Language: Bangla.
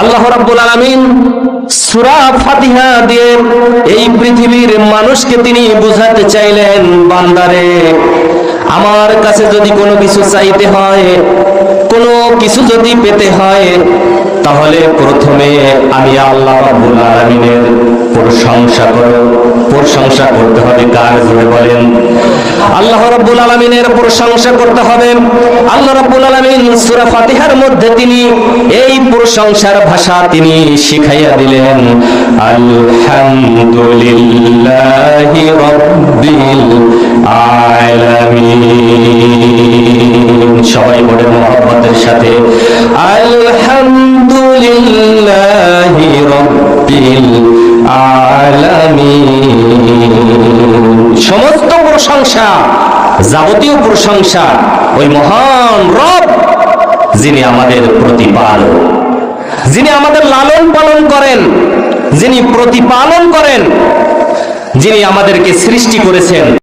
আল্লাহ রাব্বুল আলামিন সূরা ফাতিহা দিয়ে এই পৃথিবীর মানুষকে তিনি বোঝাতে চাইলেন, বান্দারে, আমার কাছে যদি কোনো কিছু চাইতে হয়, কোনো কিছু যদি পেতে হয়, তাহলে প্রথমে আমি আল্লাহ রাব্বুল আলামিনের প্রশংসা করো প্রশংসা করতে হবে, কার জোরে বলেন? আল্লাহ রাব্বুল আলামিনের প্রশংসা করতে হবে। আল্লাহ রাব্বুল আলামিন সূরা ফাতিহার মধ্যে তিনি এই প্রশংসার ভাষা তিনি শিখাইয়া দিলেন, আলহামদুলিল্লাহি রাব্বিল আলামিন। সবাই বলে মোহাম্মদের সাথে, আলহামদুলিল্লাহি রাব্বিল আলামিন। প্রশংসা যাবতীয় প্রশংসা ওই মহান রব যিনি আমাদের প্রতিপালক। যিনি আমাদের লালন পালন করেন, যিনি প্রতিপালন করেন, যিনি আমাদেরকে সৃষ্টি করেছেন।